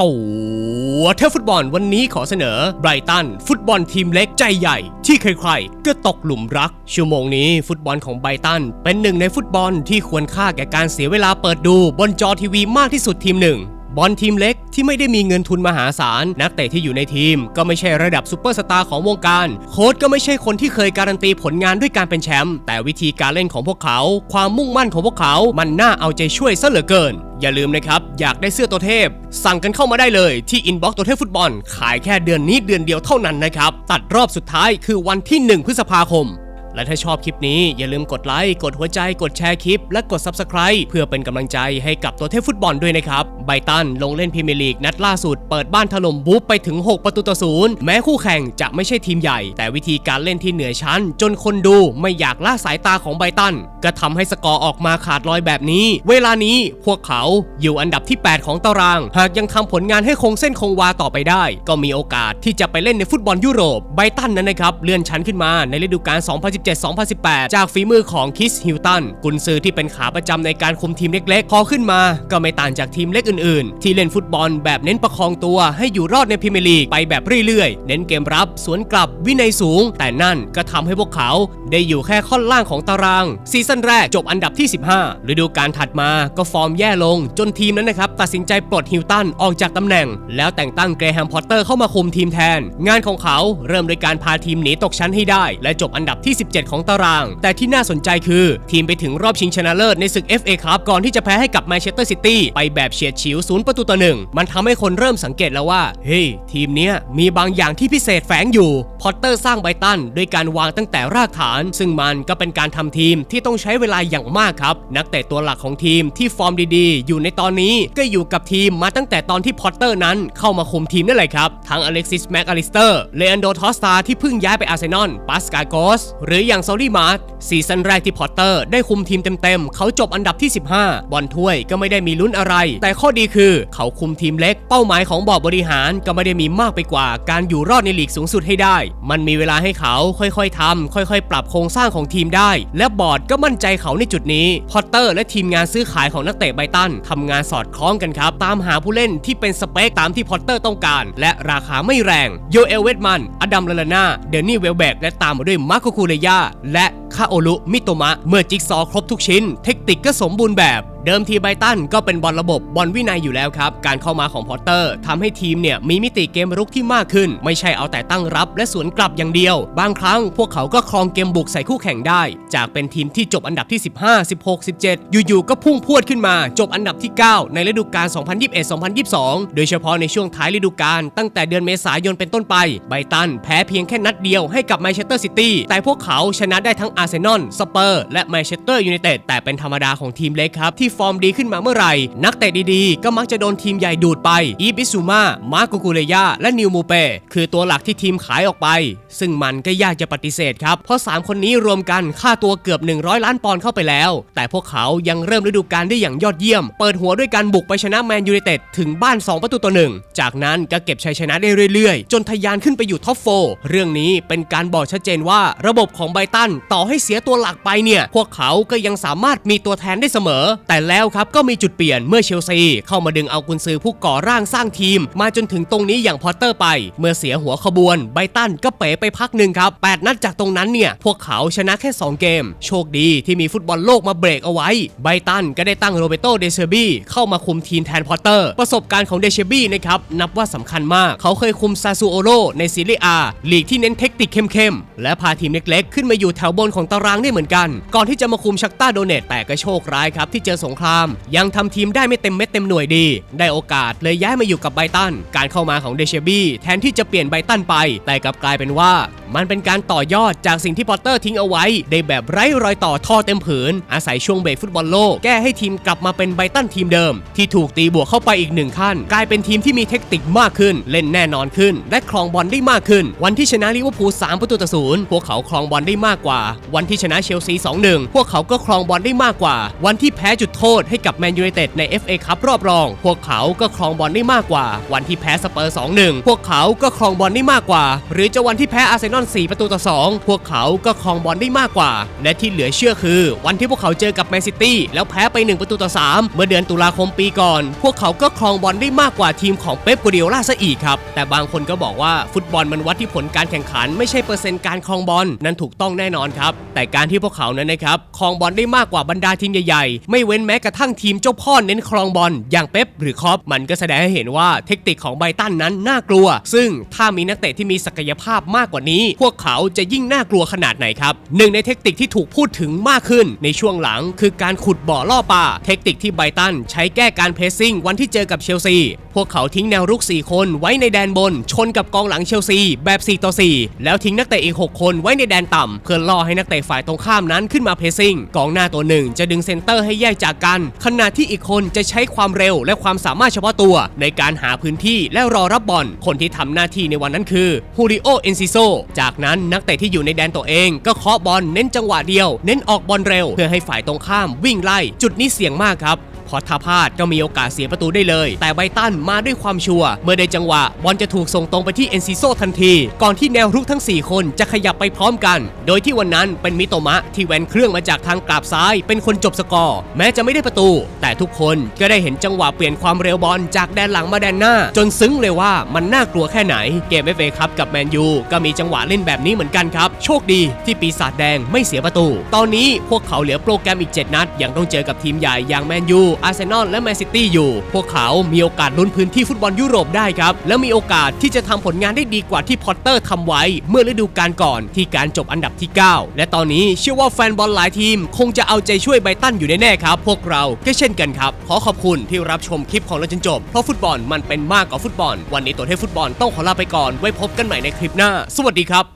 ตัวเทฟุตบอลวันนี้ขอเสนอไบรตันฟุตบอลทีมเล็กใจใหญ่ ที่ใครๆก็ตกหลุมรัก ชั่วโมงนี้ฟุตบอลของไบรตันเป็นหนึ่งในฟุตบอลที่ควรค่าแก่การเสียเวลาเปิดดูบนจอทีวีมากที่สุดทีมหนึ่ง บอลทีมเล็กที่ไม่ได้มีเงินทุนมหาศาล นักเตะที่อยู่ในทีม ก็ไม่ใช่ระดับซูเปอร์สตาร์ของวงการ โค้ชก็ไม่ใช่คนที่เคยการันตีผลงานด้วยการเป็นแชมป์แต่วิธีการเล่นของพวกเขา ความมุ่งมั่นของพวกเขามันน่าเอาใจช่วยซะเหลือเกิน อย่าลืมนะครับ อยากได้เสื้อตัวเทพ สั่งกันเข้ามาได้เลยที่อินบ็อกซ์ตัวเทพฟุตบอล ขายแค่เดือนนี้เดือนเดียวเท่านั้นนะครับตัดรอบสุดท้ายคือวันที่ 1 พฤษภาคม และถ้าชอบคลิปนี้อย่าลืมกดไลค์กดหัวใจกดแชร์คลิป และกด Subscribe เพื่อเป็นกำลังใจให้กับตัวเทพฟุตบอลด้วยนะครับไบตันลงเล่นพรีเมียร์ลีกนัดล่าสุดเปิดบ้านถล่มบูฟไปถึง 6 ประตูต่อศูนย์แม้คู่แข่งจะไม่ใช่ทีมใหญ่ แต่วิธีการเล่นที่เหนือชั้น จนคนดูไม่อยากละสายตาของไบตันก็ทำให้สกอร์ออกมาขาดลอยแบบนี้ เวลานี้พวกเขาอยู่อันดับที่ 8 ของตาราง หากยังทำผลงานให้คงเส้นคงวาต่อไปได้ ก็มีโอกาสที่จะไปเล่นในฟุตบอลยุโรปไบตันนั้นนะครับเลื่อนชั้นขึ้นมาในฤดูกาล2017-2018 จากฝีมือของคิสฮิลตันกุนซือที่เป็นขาประจำในการคุมทีมเล็กๆ พอขึ้นมาก็ไม่ต่างจากทีมเล็กอื่นๆ ที่เล่นฟุตบอลแบบเน้นประคองตัวให้อยู่รอดในพรีเมียร์ลีกไปแบบเรื่อยๆ เน้นเกมรับ สวนกลับวินัยสูง แต่นั่นก็ทำให้พวกเขาได้อยู่แค่ค่อนล่างของตาราง ซีซั่นแรกจบอันดับที่ 15 ฤดูกาลถัดมาก็ฟอร์มแย่ลง จนทีมนั้นนะครับตัดสินใจปลดฮิลตันออกจากตำแหน่ง แล้วแต่งตั้งเกรแฮมพอตเตอร์เข้ามาคุมทีมแทน งานของเขาเริ่มโดยการพาทีมหนีตกชั้นให้ได้ และจบอันดับที่17ของตาราง แต่ที่น่าสนใจคือ ทีมไปถึงรอบชิงชนะเลิศในศึก FA ครับก่อนที่จะแพ้ให้กับแมนเชสเตอร์ซิตี้ไปแบบเฉียดฉิวศูนย์ประตูต่อหนึ่งมันทำให้คนเริ่มสังเกตแล้วว่า เฮ้ยทีมเนี้ยมีบางอย่างที่พิเศษแฝงอยู่ พอตเตอร์สร้างไบตันด้วยการวางตั้งแต่รากฐาน ซึ่งมันก็เป็นการทำทีมที่ต้องใช้เวลาอย่างมากครับ นักเตะตัวหลักของทีมที่ฟอร์มดีๆ อยู่ในตอนนี้ก็อยู่กับทีมมาตั้งแต่ตอนที่พอตเตอร์นั้นเข้ามาคุมทีมนั่นแหละครับ ทั้งอเล็กซิสแม็กอลิสเตอร์เลอันโดทอสตาที่เพิ่งย้ายไปอาร์เซนอลปาสกาโกสหรืออย่างซอรี่มาร์ตซีซั่นแรกที่พอตเตอร์ได้คุมทีมเต็มๆ เขาจบอันดับที่ 15 บอลถ้วยก็ไม่ได้มีลุ้นอะไร แต่ข้อดีคือเขาคุมทีมเล็ก เป้าหมายของบอร์ดบริหารก็ไม่ได้มีมากไปกว่า การอยู่รอดในลีกสูงสุดให้ได้ มันมีเวลาให้เขาค่อยๆทำค่อยๆ ปรับโครงสร้างของทีมได้ และบอร์ดก็มั่นใจเขาในจุดนี้ พอตเตอร์และทีมงานซื้อขายของนักเตะไบตันทำงานสอดคล้องกันครับ ตามหาผู้เล่นที่เป็นสเปคตามที่พอตเตอร์ต้องการ และราคาไม่แรงโยเอลเวตมัน อดัมลาลาน่าเดนนี่เวลเบกและตามมาด้วยมาโคคูเรยาและคาโอลุมิโตมะ เมื่อจิ๊กซอครบทุกชิ้น เทคนิคก็สมบูรณ์แบบ เดิมทีไบตันก็เป็นบอลระบบบอลวินัยอยู่แล้วครับ การเข้ามาของพอตเตอร์ทำให้ทีมเนี่ยมีมิติเกมรุกที่มากขึ้น ไม่ใช่เอาแต่ตั้งรับและสวนกลับอย่างเดียว บางครั้งพวกเขาก็ครองเกมบุกใส่คู่แข่งได้ จากเป็นทีมที่จบอันดับที่ 15 16 17 อยู่ๆก็พุ่งพวดขึ้นมา จบอันดับที่ 9 ในฤดูกาล 2021-2022 โดยเฉพาะในช่วงท้ายฤดูกาลตั้งแต่เดือนเมษายนเป็นต้นไปไบตันแพ้เพียงแค่นัดเดียวให้กับแมนเชสเตอร์ซิตี้แต่พวกเขาชนะได้ทั้งอาร์เซนอลสเปอร์และแมนเชสเตอร์ยูไนเต็ดแต่เป็นธรรมดาของทีมเล็กครับที่ฟอร์มดีขึ้นมาเมื่อไหร่ นักเตะดีๆ ก็มักจะโดนทีมใหญ่ดูดไป อีบิซูมา มาโกกูเรยา และนิวมูเป คือตัวหลักที่ทีมขายออกไป ซึ่งมันก็ยากจะปฏิเสธครับ เพราะ 3 คนนี้รวมกันค่าตัวเกือบ 100 ล้านปอนด์เข้าไปแล้ว แต่พวกเขายังเริ่มฤดูกาลได้อย่างยอดเยี่ยม เปิดหัวด้วยการบุกไปชนะแมนยูไนเต็ดถึงบ้าน 2 ประตูต่อหนึ่งจากนั้นก็เก็บชัยชนะได้เรื่อยๆ จนทะยานขึ้นไปอยู่ท็อปโฟเรื่องนี้เป็นการบอกชัดเจนว่าระบบของไบตันต่อให้เสียตัวหลักไปเนี่ยพวกเขาก็ยังสามารถมีตัวแทนได้เสมอ แต่แล้วครับก็มีจุดเปลี่ยนเมื่อเชลซีเข้ามาดึงเอากุนซือผู้ก่อร่างสร้างทีม มาจนถึงตรงนี้อย่างพอตเตอร์ไป เมื่อเสียหัวขบวนไบตันก็เป๋ไปพักหนึ่งครับ8นัดจากตรงนั้นเนี่ยพวกเขาชนะแค่ 2 เกม โชคดีที่มีฟุตบอลโลกมาเบรกเอาไว้ไบตันก็ได้ตั้งโรเบโตเดเชบี้เข้ามาคุมทีมแทนพอตเตอร์ ประสบการณ์ของเดเชบี้นะครับนับว่าสำคัญมาก เขาเคยคุมซาซูโอโรในซีเรียอาลีกที่เน้นเทคนิคเข้มๆและพาทีมเล็กๆ ขึ้นมาอยู่แถวบนของตารางได้เหมือนกัน ก่อนที่จะมาคุมชักต้าโดเนตแต่ก็โชคร้ายครับที่เจอสงคราม ยังทำทีมได้ไม่เต็มเม็ดเต็มหน่วยดี ได้โอกาสเลยย้ายมาอยู่กับไบตัน การเข้ามาของเดเชบี้แทนที่จะเปลี่ยนไบตันไป แต่กลับกลายเป็นว่า มันเป็นการต่อยอดจากสิ่งที่พอตเตอร์ทิ้งเอาไว้ ได้แบบไร้รอยต่อท่อเต็มผืน อาศัยช่วงเบรกฟุตบอลโลกแก้ให้ทีมกลับมาเป็นไบตันทีมเดิม ที่ถูกตีบวกเข้าไปอีกหนึ่งขั้น กลายเป็นทีมที่มีเทคนิคมากขึ้น เล่นแน่นอนขึ้น และครองบอลได้มากขึ้น วันที่ชนะลิเวอร์พูล3ประตูต่อศูนย์พวกเขาครองบอลได้มากกว่า วันที่ชนะเชลซี2-1พวกเขาก็ครองบอลได้มากกว่า วันที่แพ้จุดโทโทษให้กับแมนยูไนเต็ดใน FA คัพรอบรอง พวกเขาก็ครองบอลได้มากกว่า วันที่แพ้สเปอร์ 2-1 พวกเขาก็ครองบอลได้มากกว่า หรือจะวันที่แพ้อาร์เซนอล 4 ประตูต่อ 2 พวกเขาก็ครองบอลได้มากกว่า และที่เหลือเชื่อคือ วันที่พวกเขาเจอกับแมนซิตี้แล้วแพ้ไป 1 ประตูต่อ 3 เมื่อเดือนตุลาคมปีก่อน พวกเขาก็ครองบอลได้มากกว่าทีมของเป๊ปกัวเดียล่าซะอีกครับ แต่บางคนก็บอกว่าฟุตบอลมันวัดที่ผลการแข่งขัน ไม่ใช่เปอร์เซ็นต์การครองบอลนั่นถูกต้องแน่นอนครับแต่การที่พวกเขานั้นนะครับครองบอลได้มากกว่าบรรดาทีมใหญ่ๆไม่เว้นแม้กระทั่งทีมเจ้าพ่อเน้นครองบอลอย่างเป๊ปหรือคอปมันก็แสดงให้เห็นว่าเทคนิคของไบตันนั้นน่ากลัว ซึ่งถ้ามีนักเตะที่มีศักยภาพมากกว่านี้ พวกเขาจะยิ่งน่ากลัวขนาดไหนครับหนึ่งในเทคนิคที่ถูกพูดถึงมากขึ้นในช่วงหลัง คือการขุดบ่อล่อปลาเทคนิคที่ไบตันใช้แก้การเพรสซิ่งวันที่เจอกับเชลซี พวกเขาทิ้งแนวรุก 4 คนไว้ในแดนบน ชนกับกองหลังเชลซี แบบ 4 ต่อ 4 แล้วทิ้งนักเตะอีก 6 คนไว้ในแดนต่ำเพื่อล่อให้นักเตะฝ่ายตรงข้ามนั้นขึ้นมาเพรสซิ่งกองหน้าตัวหนึ่งจะดึงเซนเตอร์ให้แยกจากกัน ขณะที่อีกคนจะใช้ความเร็วและความสามารถเฉพาะตัว ในการหาพื้นที่และรอรับบอล คนที่ทำหน้าที่ในวันนั้นคือฮูริโอเอนซิโซจากนั้นนักเตะที่อยู่ในแดนตัวเอง ก็เคาะบอลเน้นจังหวะเดียว เน้นออกบอลเร็ว เพื่อให้ฝ่ายตรงข้ามวิ่งไล่ จุดนี้เสี่ยงมากครับ พราะถ้าพลาดก็มีโอกาสเสียประตูได้เลย แต่ไบตันมาด้วยความชัวร์เมื่อได้จังหวะ บอลจะถูกส่งตรงไปที่เอนซิโซทันที ก่อนที่แนวรุกทั้ง 4 คนจะขยับไปพร้อมกัน โดยที่วันนั้นเป็นมิโตมะที่แวนเครื่องมาจากทางกราบซ้าย เป็นคนจบสกอร์ แม้จะไม่ได้ประตู แต่ทุกคนก็ได้เห็นจังหวะเปลี่ยนความเร็วบอลจากแดนหลังมาแดนหน้า จนซึ้งเลยว่ามันน่ากลัวแค่ไหน เกมเอฟเอคัพกับแมนยูก็มีจังหวะเล่นแบบนี้เหมือนกันครับ โชคดีที่ปีศาจแดงไม่เสียประตู ตอนนี้พวกเขาเหลือโปรแกรมอีก 7 นัดยังต้องเจอกับทีมใหญ่อย่างแมนยูอาร์เซนอลและแมนซิตี้อยู่ พวกเขามีโอกาสลุ้นพื้นที่ฟุตบอลยุโรปได้ครับ แล้วมีโอกาสที่จะทำผลงานได้ดีกว่าที่พอตเตอร์ทำไว้ เมื่อฤดูกาลก่อนที่การจบอันดับที่ 9 และตอนนี้เชื่อว่าแฟนบอลหลายทีม คงจะเอาใจช่วยไบตันอยู่แน่ๆครับ พวกเราก็เช่นกันครับ ขอขอบคุณที่รับชมคลิปของเราจนจบ เพราะฟุตบอลมันเป็นมากกว่าฟุตบอล วันนี้ตัวเทพฟุตบอลต้องขอลาไปก่อน ไว้พบกันใหม่ในคลิปหน้า สวัสดีครับ